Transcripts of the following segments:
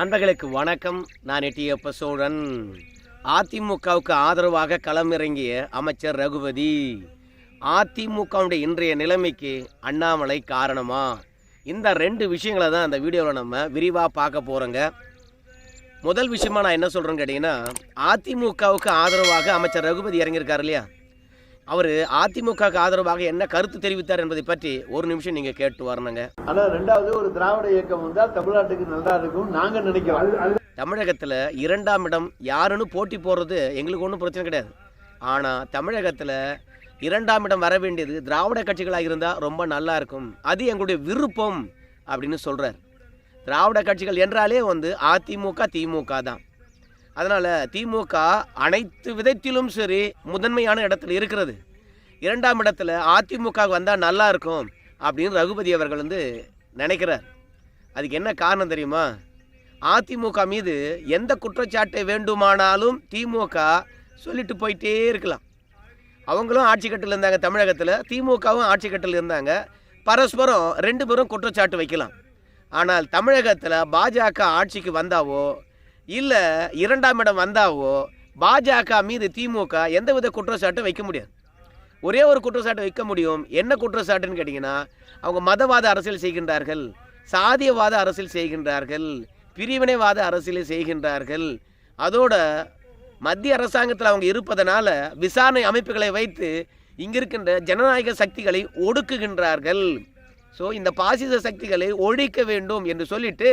நண்பர்களுக்கு வணக்கம். நான் எட்டியப்ப சோழன் அதிமுகவுக்கு ஆதரவாக களமிறங்கிய அமைச்சர் ரகுபதி அதிமுகவுடைய இன்றைய நிலைமைக்கு அண்ணாமலை காரணமா? இந்த ரெண்டு விஷயங்களை தான் அந்த வீடியோவில் நம்ம விரிவாக பார்க்க போகிறோங்க முதல் விஷயமா நான் என்ன சொல்கிறேன்னு கேட்டிங்கன்னா அதிமுகவுக்கு ஆதரவாக அமைச்சர் ரகுபதி இறங்கியிருக்கார் இல்லையா? அவர் அதிமுகவுக்கு ஆதரவாக என்ன கருத்து தெரிவித்தார் என்பதை பற்றி ஒரு நிமிஷம் நீங்கள் கேட்டு வரணுங்க. ஆனா ரெண்டாவது ஒரு திராவிட இயக்கம் வந்தா தமிழ்நாட்டுக்கு நல்லா இருக்கும். நாங்க நினைக்கிறோம். தமிழகத்தில் இரண்டாம் இடம் யாருன்னு போட்டி போடுறது எங்களுக்கு ஒன்றும் பிரச்சனை கிடையாது. ஆனால் தமிழகத்தில் இரண்டாம் இடம் வர வேண்டியது திராவிட கட்சிகளாக இருந்தால் ரொம்ப நல்லா இருக்கும். அது எங்களுடைய விருப்பம் அப்படின்னு சொல்கிறார் திராவிட கட்சிகள் என்றாலே வந்து அதிமுக திமுக தான். அதனால் திமுக அனைத்து விதத்திலும் சரி முதன்மையான இடத்துல இருக்கிறது. இரண்டாம் இடத்துல அதிமுக வந்தால் நல்லா இருக்கும் அப்படின்னு ரகுபதி அவர்கள் வந்து நினைக்கிறார். அதுக்கு என்ன காரணம் தெரியுமா? அதிமுக மீது எந்த குற்றச்சாட்டை வேண்டுமானாலும் திமுக சொல்லிட்டு போயிட்டே இருக்கலாம். அவங்களும் ஆட்சி கட்டில் இருந்தாங்க தமிழகத்தில் திமுகவும் ஆட்சி கட்டில் இருந்தாங்க. பரஸ்பரம் ரெண்டு பேரும் குற்றச்சாட்டு வைக்கலாம். ஆனால் தமிழகத்தில் பாஜக ஆட்சிக்கு வந்தாவோ இல்லை இரண்டாம் இடம் வந்தாவோ பாஜக மீது திமுக எந்தவித குற்றச்சாட்டும் வைக்க முடியாது. ஒரே ஒரு குற்றச்சாட்டு வைக்க முடியும். என்ன குற்றச்சாட்டுன்னு கேட்டிங்கன்னா அவங்க மதவாத அரசியல் செய்கின்றார்கள் சாதியவாத அரசியல் செய்கின்றார்கள் பிரிவினைவாத அரசியலை செய்கின்றார்கள். அதோட மத்திய அரசாங்கத்தில் அவங்க இருப்பதனால விசாரணை அமைப்புகளை வைத்து இங்கிருக்கின்ற ஜனநாயக சக்திகளை ஒடுக்குகின்றார்கள். ஸோ இந்த பாசிச சக்திகளை ஒழிக்க வேண்டும் என்று சொல்லிட்டு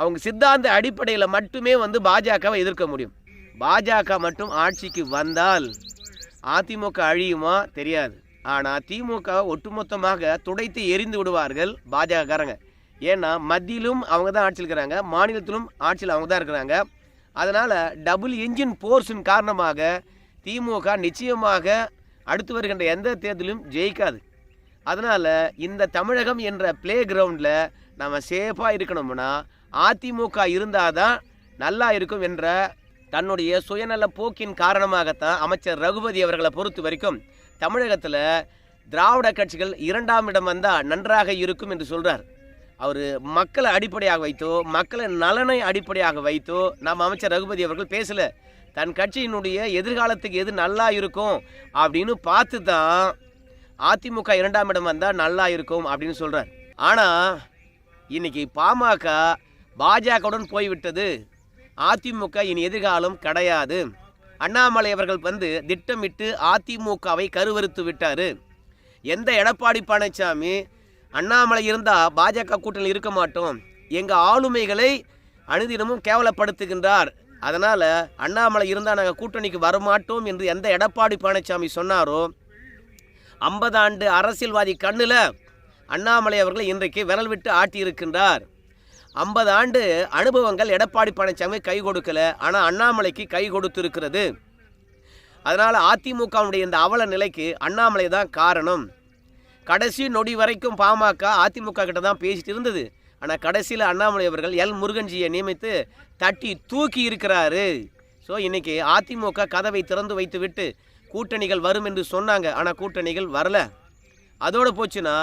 அவங்க சித்தாந்த அடிப்படையில் மட்டுமே வந்து பாஜகவை எதிர்க்க முடியும். பாஜக மட்டும் ஆட்சிக்கு வந்தால் அதிமுக அழியுமா? தெரியாது. ஆனால் திமுக ஒட்டுமொத்தமாக துடைத்து எரிந்து விடுவார்கள் பாஜகக்காரங்க. ஏன்னா மத்தியிலும் அவங்க தான் ஆட்சியில் இருக்கிறாங்க மாநிலத்திலும் ஆட்சியில் அவங்க தான் இருக்கிறாங்க. அதனால் டபுள் இன்ஜின் போர்ஸின் காரணமாக திமுக நிச்சயமாக அடுத்து வருகின்ற எந்த தேர்தலும் ஜெயிக்காது. அதனால் இந்த தமிழகம் என்ற ப்ளே கிரவுண்டில் நம்ம சேஃபாக இருக்கணும்னா அதிமுக இருந்தால் தான் நல்லா இருக்கும் என்ற தன்னுடைய சுயநல போக்கின் காரணமாகத்தான் அமைச்சர் ரகுபதி அவர்களை பொறுத்த வரைக்கும் தமிழகத்தில் திராவிட கட்சிகள் இரண்டாம் இடம் வந்தால் நன்றாக இருக்கும் என்று சொல்கிறார் அவர் மக்களை அடிப்படையாக வைத்தோ மக்களின் நலனை அடிப்படையாக வைத்தோ நம்ம அமைச்சர் ரகுபதி அவர்கள் பேசலை. தன் கட்சியினுடைய எதிர்காலத்துக்கு எது நல்லா இருக்கும் அப்படின்னு பார்த்து தான் அதிமுக இரண்டாம் இடம் வந்தால் நல்லா இருக்கும் அப்படின்னு சொல்கிறார் ஆனால் இன்னைக்கு பாமக பாஜகவுடன் போய்விட்டது. அதிமுக இனி எதிர்காலம் கிடையாது. அண்ணாமலை அவர்கள் வந்து திட்டமிட்டு அதிமுகவை கருவறுத்து விட்டார். எந்த எடப்பாடி பழனிசாமி அண்ணாமலை இருந்தால் பாஜக கூட்டணி இருக்க மாட்டோம். எங்கள் ஆளுமைகளை அனுதினமும் கேவலப்படுத்துகின்றார். அதனால் அண்ணாமலை இருந்தால் நாங்கள் கூட்டணிக்கு வரமாட்டோம் என்று எந்த எடப்பாடி பழனிசாமி சொன்னாரோ ஐம்பது ஆண்டு அரசியல்வாதி கண்ணில் அண்ணாமலை அவர்களை இன்றைக்கு விரல் விட்டு ஆட்டியிருக்கின்றார். ஐம்பது ஆண்டு அனுபவங்கள் எடப்பாடி பழனிசாமி கை கொடுக்கல. ஆனால் அண்ணாமலைக்கு கை கொடுத்திருக்கிறது. அதனால் அதிமுகவுடைய இந்த அவல நிலைக்கு அண்ணாமலை தான் காரணம். கடைசி நொடி வரைக்கும் பாமக அதிமுக கிட்ட தான் பேசிட்டு இருந்தது. ஆனால் கடைசியில் அண்ணாமலை அவர்கள் எல் முருகன்ஜியை நியமித்து தட்டி தூக்கி இருக்கிறாரு. ஸோ இன்னைக்கு அதிமுக கதவை திறந்து வைத்து விட்டு கூட்டணிகள் வரும் என்று சொன்னாங்க. ஆனால் கூட்டணிகள் வரல. அதோடு போச்சுன்னா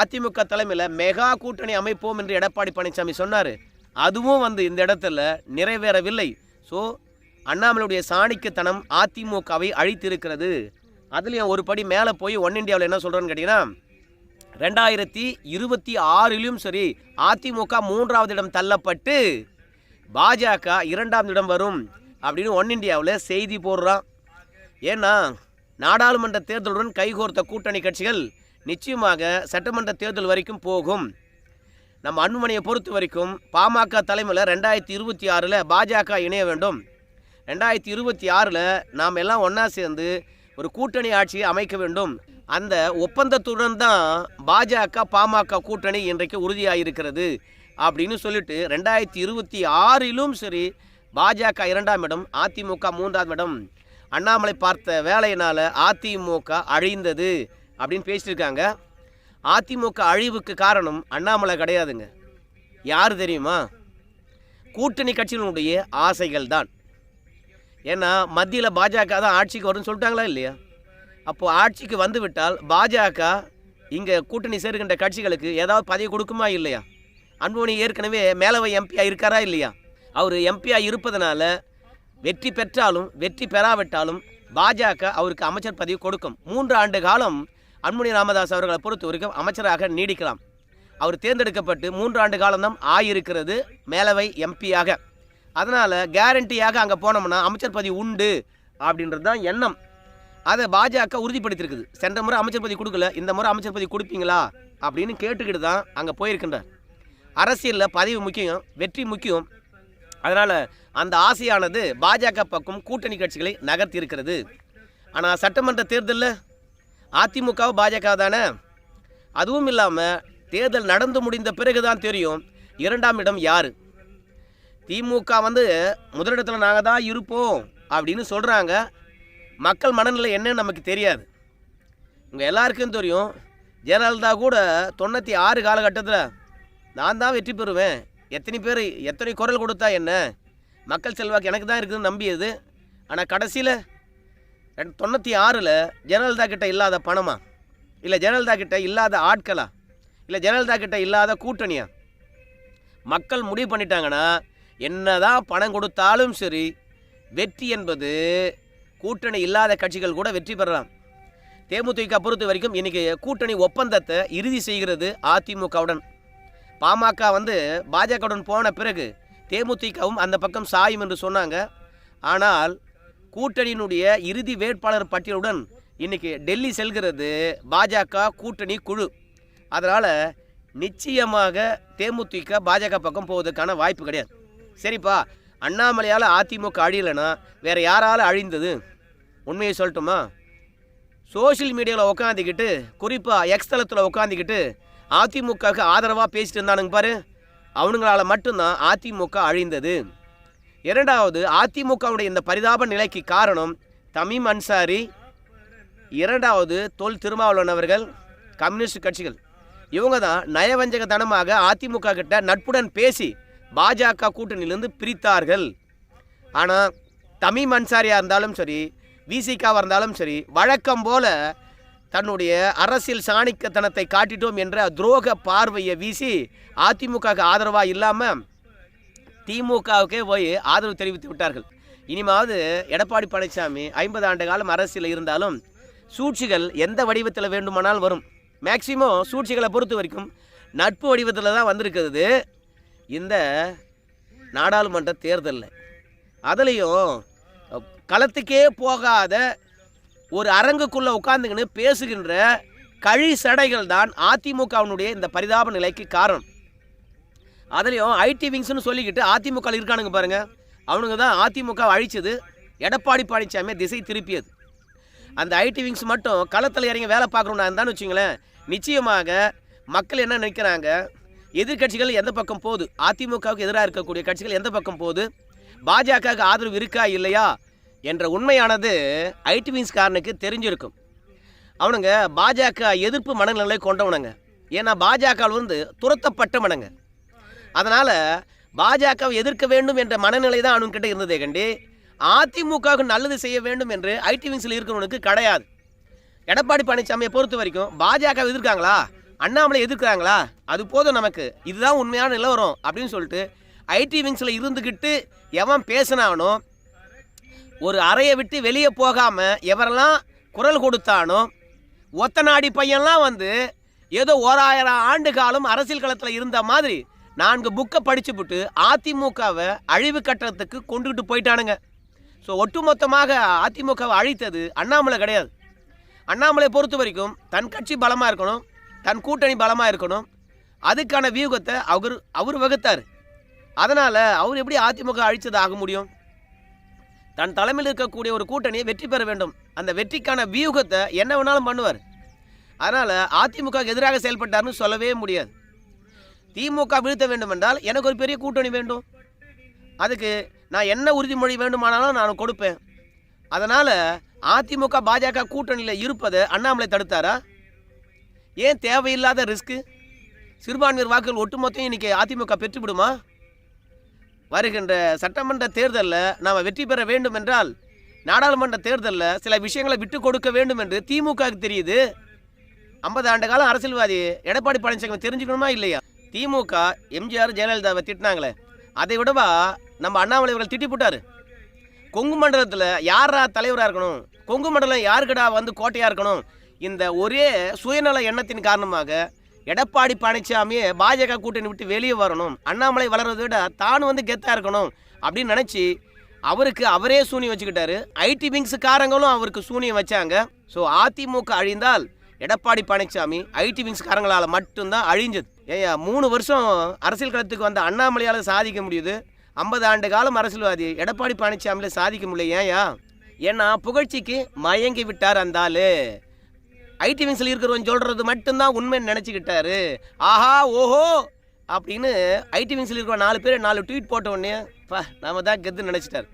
அதிமுக தலைமையில் மெகா கூட்டணி அமைப்போம் என்று எடப்பாடி பழனிசாமி சொன்னார். அதுவும் வந்து இந்த இடத்துல நிறைவேறவில்லை. ஸோ அண்ணாமலையுடைய சாணிக்குத்தனம் அதிமுகவை அழித்திருக்கிறது. அதுலேயும் ஒரு படி மேலே போய் ஒன் இண்டியாவில் என்ன சொல்கிறேன்னு கேட்டிங்கன்னா ரெண்டாயிரத்தி இருபத்தி ஆறிலும் சரி அதிமுக மூன்றாவது இடம் தள்ளப்பட்டு பாஜக இரண்டாம் இடம் வரும் அப்படின்னு ஒன் இந்தியாவில் செய்தி போடுறான். ஏன்னா நாடாளுமன்ற தேர்தலுடன் கைகோர்த்த கூட்டணி கட்சிகள் நிச்சயமாக சட்டமன்ற தேர்தல் வரைக்கும் போகும். நம்ம அன்புமணியை பொறுத்த வரைக்கும் பாமக தலைமையில் ரெண்டாயிரத்தி இருபத்தி ஆறில் பாஜக இணைய வேண்டும். ரெண்டாயிரத்தி இருபத்தி ஆறில் நாம் எல்லாம் ஒன்றா சேர்ந்து ஒரு கூட்டணி ஆட்சியை அமைக்க வேண்டும். அந்த ஒப்பந்தத்துடன் தான் பாஜக பாமக கூட்டணி இன்றைக்கு உறுதியாக இருக்கிறது அப்படின்னு சொல்லிட்டு ரெண்டாயிரத்தி இருபத்தி ஆறிலும் சரி பாஜக இரண்டாம் இடம் அதிமுக மூன்றாம் இடம். அண்ணாமலை பார்த்த வேலையினால் அதிமுக அழிந்தது. அப்படின்னு பேசியிருக்காங்க. அதிமுக அழிவுக்கு காரணம் அண்ணாமலை கிடையாதுங்க. யார் தெரியுமா? கூட்டணி கட்சிகளுடைய ஆசைகள் தான். ஏன்னா மத்தியில் பாஜக தான் ஆட்சிக்கு வரும்னு சொல்லிட்டாங்களா இல்லையா? அப்போது ஆட்சிக்கு வந்துவிட்டால் பாஜக இங்கே கூட்டணி சேர்கின்ற கட்சிகளுக்கு ஏதாவது பதவி கொடுக்குமா இல்லையா? அன்புமணி ஏற்கனவே மேலவை எம்பியாக இருக்காரா இல்லையா? அவர் எம்பியாக இருப்பதனால வெற்றி பெற்றாலும் வெற்றி பெறாவிட்டாலும் பாஜக அவருக்கு அமைச்சர் பதவி கொடுக்கும். மூன்று ஆண்டு காலம் அன்புமணி ராமதாஸ் அவர்களை பொறுத்த வரைக்கும் அமைச்சராக நீடிக்கலாம். அவர் தேர்ந்தெடுக்கப்பட்டு மூன்று ஆண்டு காலம்தான் ஆயிருக்கிறது மேலவை எம்பியாக அதனால் கேரண்டியாக அங்கே போனோம்னா அமைச்சர் பதவி உண்டு அப்படின்றது தான் எண்ணம். அதை பாஜக உறுதிப்படுத்தியிருக்குது. சென்ற முறை அமைச்சர் பதவி கொடுக்கல இந்த முறை அமைச்சர் பதவி கொடுப்பீங்களா அப்படின்னு கேட்டுக்கிட்டு தான் அங்கே போயிருக்கின்றார். அரசியலில் பதவி முக்கியம் வெற்றி முக்கியம். அதனால் அந்த ஆசையானது பாஜக பக்கம் கூட்டணி கட்சிகளை நகர்த்தி இருக்கிறது ஆனால் சட்டமன்ற தேர்தலில் அதிமுகவும் பாஜக தானே? அதுவும் இல்லாமல் தேர்தல் நடந்து முடிந்த பிறகு தான் தெரியும் இரண்டாம் இடம் யார்? திமுக வந்து முதலிடத்தில் நாங்கள் தான் இருப்போம் அப்படின்னு சொல்கிறாங்க மக்கள் மனநிலை என்னன்னு நமக்கு தெரியாது. உங்கள் எல்லாருக்கும் தெரியும். ஜெயலலிதா கூட தொண்ணூற்றி ஆறு காலகட்டத்தில் நான் தான் வெற்றி பெறுவேன். எத்தனை பேர் எத்தனை குரல் கொடுத்தா என்ன? மக்கள் செல்வாக்கு எனக்கு தான் இருக்குதுன்னு நம்பியது. ஆனால் கடைசியில் தொண்ணூற்றி ஆறில் ஜெயலலிதா கிட்ட இல்லாத பணமா? இல்லை ஜெயலலிதா கிட்ட இல்லாத ஆட்களா? இல்லை ஜெயலலிதா கிட்ட இல்லாத கூட்டணியா? மக்கள் முடிவு பண்ணிட்டாங்கன்னா என்னதான் பணம் கொடுத்தாலும் சரி வெற்றி என்பது கூட்டணி இல்லாத கட்சிகள் கூட வெற்றி பெறலாம். தேமுதிக பொறுத்த வரைக்கும் இன்றைக்கி கூட்டணி ஒப்பந்தத்தை இறுதி செய்கிறது அதிமுகவுடன். பாமக வந்து பாஜகவுடன் போன பிறகு தேமுதிகவும் அந்த பக்கம் சாயும் என்று சொன்னாங்க. ஆனால் கூட்டணியினுடைய இறுதி வேட்பாளர் பட்டியலுடன் இன்னைக்கு டெல்லி செல்கிறது பாஜக கூட்டணி குழு. அதனால் நிச்சயமாக தேமுதிக பாஜக பக்கம் போவதற்கான வாய்ப்பு கிடையாது. சரிப்பா அண்ணாமலையால் அதிமுக அழியலைன்னா வேறு யாரால் அழிந்தது? உண்மையை சொல்லட்டுமா? சோஷியல் மீடியாவில் உட்காந்துக்கிட்டு குறிப்பாக எக்ஸ் தளத்தில் உட்காந்துக்கிட்டு அதிமுகவுக்கு ஆதரவாக பேசிட்டு இருந்தானுங்க பாரு. அவனுங்களால் மட்டும்தான் அதிமுக அழிந்தது. இரண்டாவது அதிமுகவுடைய இந்த பரிதாப நிலைக்கு காரணம் தமிம் அன்சாரி இரண்டாவது தொல் திருமாவளவன் அவர்கள் கம்யூனிஸ்ட் கட்சிகள். இவங்க தான் நயவஞ்சகத்தனமாக அதிமுக கிட்ட நட்புடன் பேசி பாஜக கூட்டணியிலிருந்து பிரித்தார்கள். ஆனால் தமிம் அன்சாரியாக இருந்தாலும் சரி விசிகாவாக இருந்தாலும் சரி வழக்கம் போல தன்னுடைய அரசியல் சாணிக்கத்தனத்தை காட்டிட்டோம் என்ற துரோக பார்வையை வீசி அதிமுகவுக்கு ஆதரவாக இல்லாமல் திமுகவுக்கே போய் ஆதரவு தெரிவித்து விட்டார்கள். இனிமாவது எடப்பாடி பழனிசாமி ஐம்பது ஆண்டு காலம் அரசியல் இருந்தாலும் சூழ்ச்சிகள் எந்த வடிவத்தில் வேண்டுமானால் வரும். மேக்சிமம் சூழ்ச்சிகளை பொறுத்த வரைக்கும் நட்பு வடிவத்தில் தான் வந்திருக்கிறது. இந்த நாடாளுமன்ற தேர்தலில். அதுலேயும் களத்துக்கே போகாத ஒரு அரங்குக்குள்ளே உட்காந்துக்கின்னு பேசுகின்ற கழி சடைகள் தான் அதிமுகவினுடைய இந்த பரிதாப நிலைக்கு காரணம். அதுலேயும் ஐடி விங்ஸ்னு சொல்லிக்கிட்டு அதிமுக இருக்கானுங்க பாருங்க. அவனுங்க தான் அதிமுக அழிச்சது. எடப்பாடி பழனிசாமி திசை திருப்பியது. அந்த ஐடி விங்ஸ் மட்டும் களத்தில் இறங்கி வேலை பார்க்குறோம்னா இருந்தான்னு வச்சுங்களேன் நிச்சயமாக மக்கள் என்ன நினைக்கிறாங்க? எதிர்க்கட்சிகள் எந்த பக்கம் போகுது? அதிமுகவுக்கு எதிராக இருக்கக்கூடிய கட்சிகள் எந்த பக்கம் போகுது? பாஜகவுக்கு ஆதரவு இருக்கா இல்லையா என்ற உண்மையானது ஐடி விங்ஸ்காரனுக்கு தெரிஞ்சிருக்கும். அவனுங்க பாஜக எதிர்ப்பு மனநிலை கொண்டவனுங்க. ஏன்னா பாஜக வந்து துரத்தப்பட்டவனுங்க அதனால் பாஜகவை எதிர்க்க வேண்டும் என்ற மனநிலை தான் அவனுங்கிட்ட இருந்ததே கண்டி. அதிமுகவுக்கு நல்லது செய்ய வேண்டும் என்று ஐடி விங்ஸில் இருக்கிறவனுக்கு கிடையாது. எடப்பாடி பழனிசாமியை பொறுத்த வரைக்கும் பாஜக எதிர்க்காங்களா? அண்ணாமலை எதிர்க்கிறாங்களா? அது போதும் நமக்கு. இதுதான் உண்மையான நிலவரம் அப்படின்னு சொல்லிட்டு ஐடி விங்ஸில் இருந்துக்கிட்டு எவன் பேசினானோ ஒரு அறையை விட்டு வெளியே போகாமல் எவரெல்லாம் குரல் கொடுத்தானோ ஒத்த நாடி பையன்லாம் வந்து ஏதோ ஓராயிரம் ஆண்டு காலம் அரசியல் களத்தில் இருந்த மாதிரி நான்கு புக்கை படிச்சுப்புட்டு அதிமுகவை அழிவு கட்டணத்துக்கு கொண்டுகிட்டு போயிட்டானுங்க. ஸோ ஒட்டுமொத்தமாக அதிமுகவை அழித்தது அண்ணாமலை கிடையாது. அண்ணாமலை பொறுத்த வரைக்கும் தன் கட்சி பலமாக இருக்கணும் தன் கூட்டணி பலமாக இருக்கணும். அதுக்கான வியூகத்தை அவர் அவர் வகுத்தார். அதனால் அவர் எப்படி அதிமுக அழித்தது ஆக முடியும்? தன் தலைமையில் இருக்கக்கூடிய ஒரு கூட்டணியை வெற்றி பெற வேண்டும். அந்த வெற்றிக்கான வியூகத்தை என்ன வேணாலும் பண்ணுவார். அதனால் அதிமுக எதிராக செயல்பட்டார்னு சொல்லவே முடியாது. திமுக வீழ்த்த வேண்டும் என்றால் எனக்கு ஒரு பெரிய கூட்டணி வேண்டும். அதுக்கு நான் என்ன உறுதிமொழி வேண்டுமானாலும் நான் கொடுப்பேன். அதனால் அதிமுக பாஜக கூட்டணியில் இருப்பதை அண்ணாமலை தடுத்தாரா? ஏன் தேவையில்லாத ரிஸ்க்கு சிறுபான்மையர் வாக்குகள் ஒட்டுமொத்தம் இன்றைக்கி அதிமுக பெற்றுவிடுமா? வருகின்ற சட்டமன்ற தேர்தலில் நாம் வெற்றி பெற வேண்டும் என்றால் நாடாளுமன்ற தேர்தலில் சில விஷயங்களை விட்டு கொடுக்க வேண்டும் என்று திமுகவுக்கு தெரியுது. ஐம்பது ஆண்டு காலம் அரசியல்வாதி எடப்பாடி பழனிசாமி தெரிஞ்சுக்கணுமா இல்லையா? திமுக எம்ஜிஆர் ஜெயலலிதாவை திட்டினாங்களே. அதை விடவா நம்ம அண்ணாமலை அவர்கள் திட்டி போட்டார். கொங்கு மண்டலத்தில் யாரா தலைவராக இருக்கணும்? கொங்கு மண்டலம் யாருக்கடா வந்து கோட்டையாக இருக்கணும்? இந்த ஒரே சுயநல எண்ணத்தின் காரணமாக எடப்பாடி பழனிசாமியே பாஜக கூட்டணி விட்டு வெளியே வரணும். அண்ணாமலை வளர்றதை விட தானும் வந்து கெத்தாக இருக்கணும் அப்படின்னு நினச்சி அவருக்கு அவரே சூனியம் வச்சுக்கிட்டாரு. ஐடி விங்ஸுக்காரங்களும் அவருக்கு சூனியம் வச்சாங்க. ஸோ அதிமுக அழிந்தால் எடப்பாடி பழனிசாமி ஐடி விங்ஸ்காரங்களால் மட்டும்தான் அழிஞ்சது. ஏயா மூணு வருஷம் அரசியல் களத்துக்கு வந்த அண்ணாமலையால் சாதிக்க முடியுது. ஐம்பது ஆண்டு காலம் அரசியல்வாதி எடப்பாடி பழனிசாமியில் சாதிக்க முடியல ஏன்யா ஏன்னா புகழ்ச்சிக்கு மயங்கி விட்டார் அந்த ஆளு. ஐடி விங்ஸில் இருக்கிறவன் சொல்கிறது மட்டும்தான் உண்மைன்னு நினச்சிக்கிட்டாரு. ஆஹா ஓஹோ! அப்படின்னு ஐடி விங்ஸில் இருக்கிற நாலு பேர் நாலு ட்வீட் போட்ட உடனே நம்ம நாம தான் கெத்து நினச்சிட்டார்.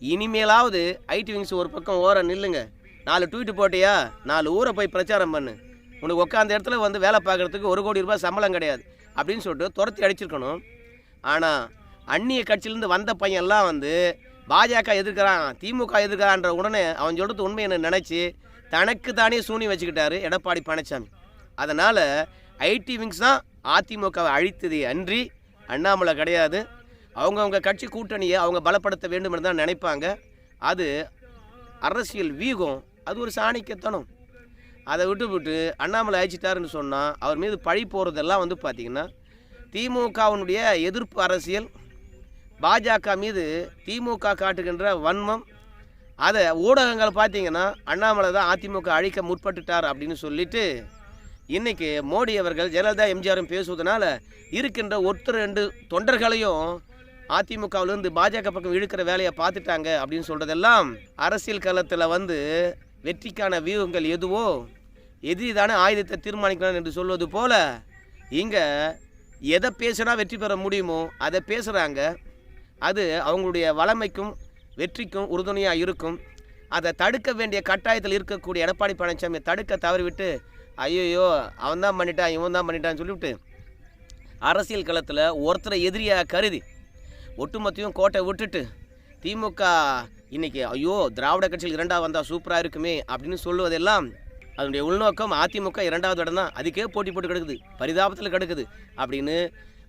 இனிமேலாவது ஐடி விங்ஸ் ஒரு பக்கம் ஓர நில்லுங்க. நாலு ட்வீட்டு போட்டியா? நாலு ஊரை போய் பிரச்சாரம் பண்ணு. உனக்கு உட்காந்த இடத்துல வந்து வேலை பார்க்குறதுக்கு ஒரு கோடி ரூபாய் சம்பளம் கிடையாது. அப்படின்னு சொல்லிட்டு துரத்தி அடிச்சிருக்கணும். ஆனால் அந்நிய கட்சியிலேருந்து வந்த பையன்லாம் வந்து பாஜக எதிர்க்கிறான் திமுக எதிர்க்கிறான்ற உடனே அவன் சொல்கிறது உண்மை என்ன நினச்சி தனக்கு தானே சூனி வச்சுக்கிட்டாரு எடப்பாடி பழனிசாமி. அதனால் ஐடி விங்ஸ் தான் அதிமுகவை அழித்ததே அன்றி அண்ணாமலை கிடையாது. அவங்கவுங்க கட்சி கூட்டணியை அவங்க பலப்படுத்த வேண்டும் என்று தான் நினைப்பாங்க. அது அரசியல் வீகம். அது ஒரு சாணிக்கத்தனம். அதை விட்டு விட்டு அண்ணாமலை அழிச்சிட்டாருன்னு சொன்னால் அவர் மீது பழி போகிறதெல்லாம் வந்து பார்த்திங்கன்னா திமுகவினுடைய எதிர்ப்பு அரசியல் பாஜக மீது திமுக காட்டுகின்ற வன்மம் அதை ஊடகங்கள் பார்த்தீங்கன்னா அண்ணாமலை தான் அதிமுக அழிக்க முற்பட்டுட்டார் அப்படின்னு சொல்லிட்டு இன்றைக்கி மோடி அவர்கள் ஜெயலலிதா எம்ஜிஆரும் பேசுவதனால இருக்கின்ற ஒருத்தர் ரெண்டு தொண்டர்களையும் அதிமுகவிலிருந்து பாஜக பக்கம் இழுக்கிற வேலையை பார்த்துட்டாங்க அப்படின்னு சொல்கிறதெல்லாம் அரசியல் களத்தில் வந்து வெற்றிக்கான வியூகங்கள் எதுவோ எதிரி தானே ஆயுதத்தை தீர்மானிக்கலாம் என்று சொல்வது போல இங்கே எதை பேசினா வெற்றி பெற முடியுமோ அதை பேசுகிறாங்க அது அவங்களுடைய வளமைக்கும் வெற்றிக்கும் உறுதுணையாக இருக்கும். அதை தடுக்க வேண்டிய கட்டாயத்தில் இருக்கக்கூடிய எடப்பாடி பழனிசாமி தடுக்க தவறிவிட்டு ஐயோ அவன் தான் பண்ணிட்டான் இவன் தான் பண்ணிட்டான்னு சொல்லிவிட்டு அரசியல் களத்தில் ஒருத்தரை எதிரியாக கருதி ஒட்டுமொத்தையும் கோட்டை விட்டுட்டு திமுக இன்னைக்கு ஐயோ திராவிட கட்சியில் இரண்டாவது வந்தால் சூப்பராக இருக்குமே அப்படின்னு சொல்லுவதெல்லாம் அதனுடைய உள்நோக்கம் அதிமுக இரண்டாவது இடம் தான். அதுக்கே போட்டி போட்டு கிடக்குது. பரிதாபத்தில் கிடக்குது. அப்படின்னு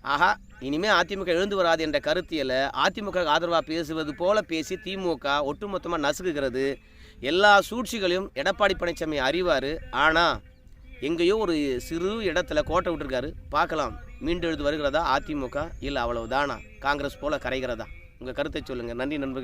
ஆஹா இனிமே அதிமுக எழுந்து வராது என்ற கருத்தியலை அதிமுக ஆதரவாக பேசுவது போல பேசி திமுக ஒட்டுமொத்தமாக நசுக்குகிறது. எல்லா சூழ்ச்சிகளையும் எடப்பாடி பழனிசாமி அறிவார். ஆனால் எங்கேயோ ஒரு சிறு இடத்துல கோட்டை விட்டுருக்காரு. பார்க்கலாம். மீண்டும் எழுந்து வருகிறதா அதிமுக? இல்லை அவ்வளவுதானா? காங்கிரஸ் போல கரைகிறதா? உங்கள் கருத்தை சொல்லுங்கள் நன்றி நண்பர்கள்.